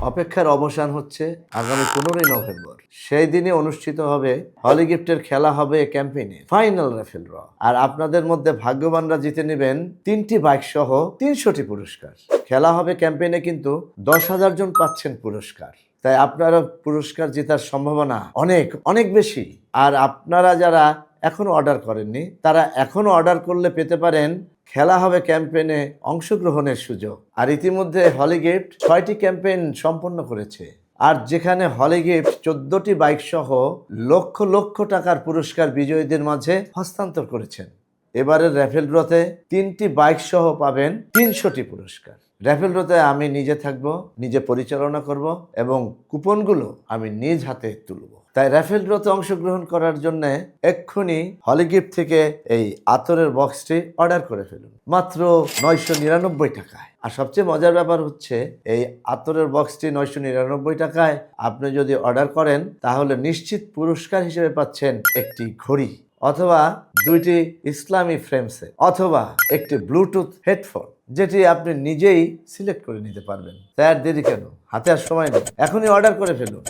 অপেক্ষার অবসান হচ্ছে আগামী পনেরোই নভেম্বর। সেই দিনে অনুষ্ঠিত হবে হলি গিফটের খেলা হবে ক্যাম্পেইনে। ফাইনাল রেফেল র আর আপনাদের মধ্যে ভাগ্যবানরা জিতে নেবেন তিনটি বাইক সহ তিনশোটি পুরস্কার। খেলা হবে ক্যাম্পেইনে কিন্তু দশ হাজার জন পাচ্ছেন পুরস্কার। তাই আপনারা পুরস্কার জেতার সম্ভাবনা অনেক অনেক বেশি। আর আপনারা যারা এখনও অর্ডার করেননি, তারা এখনও অর্ডার করলে পেতে পারেন খেলা হবে ক্যাম্পেনে অংশগ্রহণের সুযোগ। আর ইতিমধ্যে হলি ছয়টি ক্যাম্পেইন সম্পন্ন করেছে। আর যেখানে হলি চোদ্দটি বাইক সহ লক্ষ লক্ষ টাকার পুরস্কার বিজয়ীদের মাঝে হস্তান্তর করেছেন। এবারের র্যাফেল ড্রতে তিনটি বাইক সহ পাবেন তিনশোটি পুরস্কার। র্যাফেল ড্রতে আমি নিজে থাকব, নিজে পরিচালনা করব এবং কুপনগুলো আমি নিজ হাতে তুলব। তাই র্যাফেল ড্রতে অংশগ্রহণ করার জন্য এক্ষুনি হলিগিফট থেকে এই আতরের বক্সটি অর্ডার করে ফেলুন। মাত্র নয়শো নিরানব্বই টাকায়। আর সবচেয়ে মজার ব্যাপার হচ্ছে, এই আতরের বক্সটি নয়শো নিরানব্বই টাকায় আপনি যদি অর্ডার করেন, তাহলে নিশ্চিত পুরস্কার হিসেবে পাচ্ছেন একটি ঘড়ি অথবা দুইটি ইসলামী ফ্রেমসে অথবা একটি ব্লুটুথ হেডফোন, যেটি আপনি নিজেই সিলেক্ট করে নিতে পারবেন। তাই আর দেরি কেন? হাতে আর সময় নেই। এখনই অর্ডার করে ফেলুন।